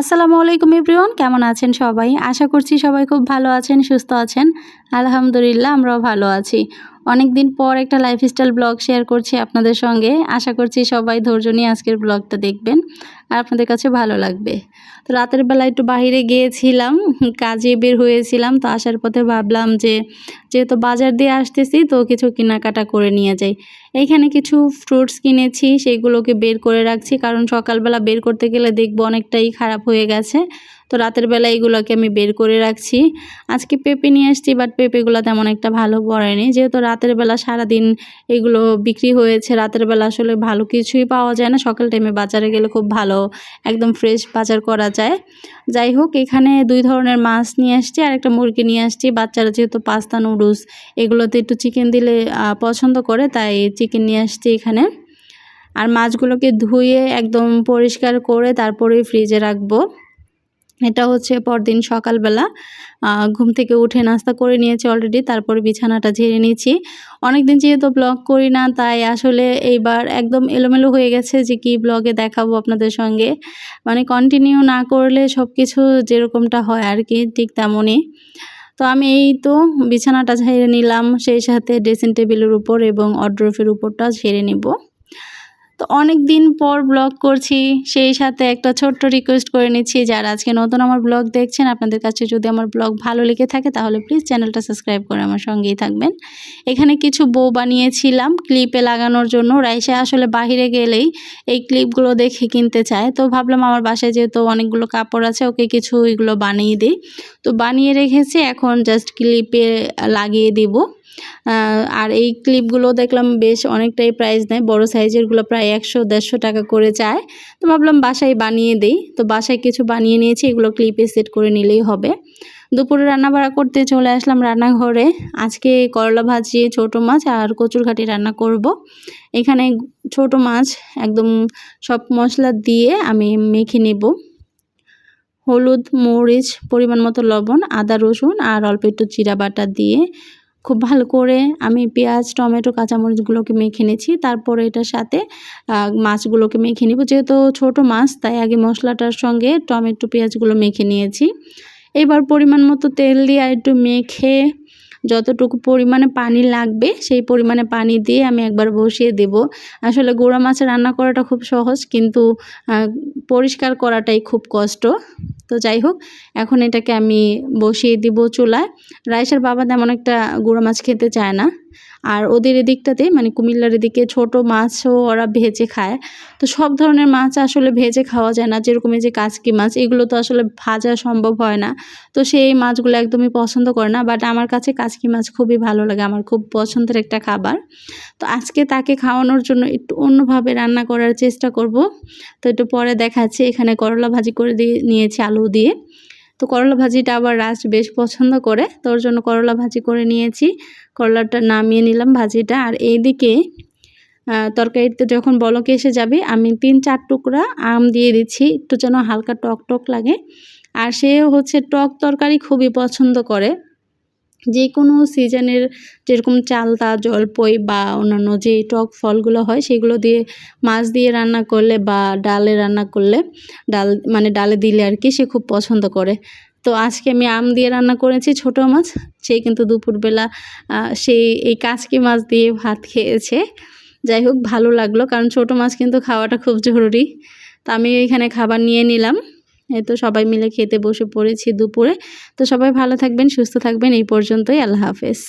আসসালামু আলাইকুম এভরিওয়ান, কেমন আছেন সবাই? আশা করছি সবাই খুব ভালো আছেন, সুস্থ আছেন। আলহামদুলিল্লাহ, আমরাও ভালো আছি। অনেক দিন পর একটা লাইফস্টাইল ব্লগ শেয়ার করছি আপনাদের সঙ্গে। আশা করছি সবাই ধৈর্য নিয়ে আজকের ব্লগটা দেখবেন। আর আপনাদের কাছে ভালো লাগবে। তো রাতের বেলা একটু বাইরে গিয়েছিলাম, কাজে বের হয়েছিলাম, তো আসার পথে ভাবলাম যে, যেহেতু বাজার দিয়ে আসতেছি, তো কিছু কেনাকাটা করে নিয়ে যাই। এইখানে কিছু ফ্রুটস কিনেছি, সেগুলোকে বের করে রাখছি, কারণ সকালবেলা বের করতে গেলে দেখব অনেকটাই খারাপ হয়ে গেছে। তো রাতের বেলা এগুলোকে আমি বের করে রাখছি। আজকে পেঁপে নিয়ে আসছি বাট পেঁপেগুলো তেমন একটা ভালো পড়েনি। যেহেতু রাতের বেলা সারাদিন এগুলো বিক্রি হয়েছে, রাতের বেলা আসলে ভালো কিছুই পাওয়া যায় না। সকাল টাইমে বাজারে গেলে খুব ভালো একদম ফ্রেশ বাজার করা যায়। যাই হোক, এখানে দুই ধরনের মাছ নিয়ে আসছি, আর একটা মুরগি নিয়ে আসছি। বাচ্চারা যেহেতু পাস্তা নুডলস, এগুলোতে একটু চিকেন দিলে পছন্দ করে, তাই চিকেন নিয়ে আসছি এখানে। আর মাছগুলোকে ধুয়ে একদম পরিষ্কার করে তারপরে ফ্রিজে রাখব। এটা হচ্ছে পরদিন সকালবেলা ঘুম থেকে উঠে নাস্তা করে নিয়েছি অলরেডি তারপরে বিছানাটা ঝেড়ে নিয়েছি। অনেক দিন যেহেতু ব্লগ করি না, তাই আসলে এইবার একদম এলোমেলো হয়ে গেছে যে কি ব্লগে দেখাবো আপনাদের সঙ্গে। মানে কন্টিনিউ না করলে সব কিছু যেরকমটা হয় আর কি ঠিক তেমনই। তো আমি এই তো বিছানাটা ঝেড়ে নিলাম, সেই সাথে ড্রেসিং টেবিলের উপর এবং অড্রফের উপরটা ঝেড়ে নিব। তো অনেক দিন পর ব্লগ করছি, সেই সাথে একটা ছোট্ট রিকোয়েস্ট করে নিচ্ছি, যারা আজকে নতুন আমার ব্লগ দেখছেন, আপনাদের কাছে যদি আমার ব্লগ ভালো লেগে থাকে, তাহলে প্লিজ চ্যানেলটা সাবস্ক্রাইব করে আমার সঙ্গেই থাকবেন। এখানে কিছু বউ বানিয়েছিলাম ক্লিপে লাগানোর জন্য। রাইসে আসলে বাহিরে গেলেই এই ক্লিপগুলো দেখে কিনতে চায়। তো ভাবলাম আমার বাসায় যেহেতু অনেকগুলো কাপড় আছে, ওকে কিছু এগুলো বানিয়ে দিই। তো বানিয়ে রেখেছি, এখন জাস্ট ক্লিপে লাগিয়ে দিব। আর এই ক্লিপগুলো দেখলাম বেশ অনেকটাই প্রাইস নেয়। বড় সাইজেরগুলো প্রায় একশো, দেড়শো টাকা করে চায়। তো ভাবলাম বাসায় বানিয়ে দেই। তো বাসায় কিছু বানিয়ে নিয়েছি, এগুলো ক্লিপে সেট করে নিলেই হবে। দুপুরে রান্না বাড়া করতে চলে আসলাম রান্নাঘরে। আজকে করলা ভাজি, ছোট মাছ আর কচুর ঘাটি রান্না করব। এখানে ছোট মাছ একদম সব মশলা দিয়ে আমি মেখে নেব। হলুদ, মরিচ, পরিমাণ মতো লবণ, আদা রসুন আর অল্প একটু জিরা বাটা দিয়ে খুব ভালো করে আমি পেঁয়াজ, টমেটো, কাঁচামরিচগুলোকে মেখে নিয়েছি। তারপরে এটার সাথে মাছগুলোকে মেখে নিব। যেহেতু ছোট মাছ, তাই আগে মশলাটার সঙ্গে টমেটো, পেঁয়াজগুলো মেখে নিয়েছি। এবার পরিমাণ মতো তেল দিয়ে আর একটু মেখে যতটুকু পরিমাণে পানি লাগবে, সেই পরিমাণে পানি দিয়ে আমি একবার বসিয়ে দেব। আসলে গোড়া মাছ রান্না করাটা খুব সহজ, কিন্তু পরিষ্কার করাটাই খুব কষ্ট। তো যাই হোক, এখন এটাকে আমি বসিয়ে দিব চুলায়। রাইসার বাবা তেমন একটা গুঁড়ো মাছ খেতে চায় না। আর ওদের এদিকটাতে মানে কুমিল্লার এদিকে ছোট মাছও ওরা ভেজে খায়। তো সব ধরনের মাছ আসলে ভেজে খাওয়া যায় না, যেরকম এই যে কাচকি মাছ, এগুলো তো আসলে ভাজা সম্ভব হয় না। তো সেই মাছগুলো একদমই পছন্দ করে না বাট আমার কাছে কাচকি মাছ খুবই ভালো লাগে, আমার খুব পছন্দের একটা খাবার। তো আজকে তাকে খাওয়ানোর জন্য একটু অন্যভাবে রান্না করার চেষ্টা করব। তো একটু পরে দেখাচ্ছি, এখানে করলা ভাজি করে দিয়ে নিয়েছি আলু দিয়ে। করলা ভাজিটা আবার রাজ বেশ পছন্দ করে তোর জন্য করলা ভাজি করে নিয়েছি। করলাটা নামিয়ে নিলাম ভাজিটা। আর এইদিকে তরকারিতে যখন বলকে এসে যাবে, আমি তিন চার টুকরা আম দিয়ে দিচ্ছি, একটু যেন হালকা টক টক লাগে। আর সে হচ্ছে টক তরকারি খুবই পছন্দ করে। যে কোনো সিজনের যেরকম চালতা জলপই বা অন্যান্য যে টক ফলগুলো হয়, সেগুলো দিয়ে, মাছ দিয়ে রান্না করলে বা ডালে রান্না করলে, ডাল মানে ডালে দিলে আর কি সে খুব পছন্দ করে। তো আজকে আমি আম দিয়ে রান্না করেছি ছোট মাছ, সে কিন্তু দুপুরবেলা সেই এই কাঁচকি মাছ দিয়ে ভাত খেয়েছে। যাই হোক, ভালো লাগল, কারণ ছোট মাছ কিন্তু খাওয়াটা খুব জরুরি। তো আমি এখানে খাবার নিয়ে নিলাম। এই তো সবাই মিলে খেতে বসে পড়েছি দুপুরে। তো সবাই ভালো থাকবেন, সুস্থ থাকবেন। এই পর্যন্তই। আল্লাহ হাফেজ।